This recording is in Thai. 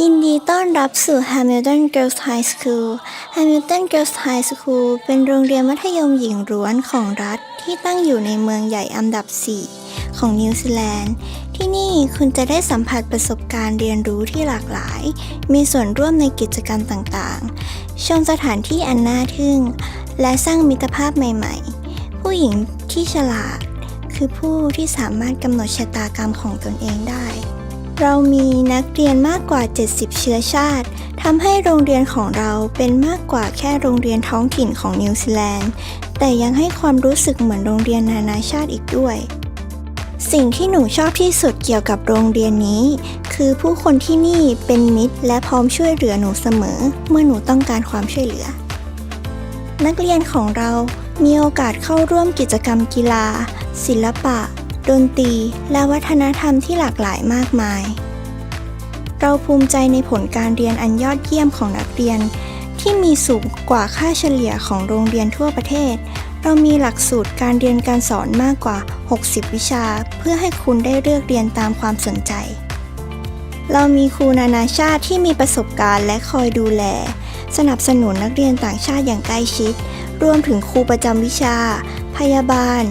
ยินดีต้อนรับสู่ Hamilton Girls High School Hamilton Girls High School เป็นโรงเรียนมัธยมหญิงล้วนของรัฐที่ตั้งอยู่ในเมืองใหญ่อันดับ 4 ของนิวซีแลนด์ ที่นี่คุณจะได้สัมผัสประสบการณ์เรียนรู้ที่หลากหลาย มีส่วนร่วมในกิจกรรมต่างๆ ชมสถานที่อันน่าทึ่ง และสร้างมิตรภาพใหม่ ๆ ผู้หญิงที่ฉลาด คือผู้ที่สามารถกำหนดชะตากรรมของตนเองได้ เรามีนักเรียนมากกว่า 70 เชื้อชาติทำให้โรงเรียนของเราเป็นมากกว่าแค่โรงเรียนท้องถิ่นของนิวซีแลนด์ แต่ยังให้ความรู้สึกเหมือนโรงเรียนนานาชาติอีกด้วย สิ่งที่หนูชอบที่สุดเกี่ยวกับโรงเรียนนี้ คือผู้คนที่นี่เป็นมิตร และพร้อมช่วยเหลือหนูเสมอ เมื่อหนูต้องการความช่วยเหลือ นักเรียนของเรามีโอกาสเข้าร่วมกิจกรรมกีฬา ศิลปะ ดนตรีและวัฒนธรรมที่หลากหลายมากมาย เราภูมิใจในผลการเรียนอันยอดเยี่ยมของนักเรียน ที่มีสูงกว่าค่าเฉลี่ยของโรงเรียนทั่วประเทศ เรามีหลักสูตรการเรียนการสอนมากกว่า 60 วิชา เพื่อให้คุณได้เลือกเรียนตามความสนใจ เรามีครูนานาชาติที่มีประสบการณ์และคอยดูแล สนับสนุนนักเรียนต่างชาติอย่างใกล้ชิด รวมถึงครูประจำวิชา พยาบาล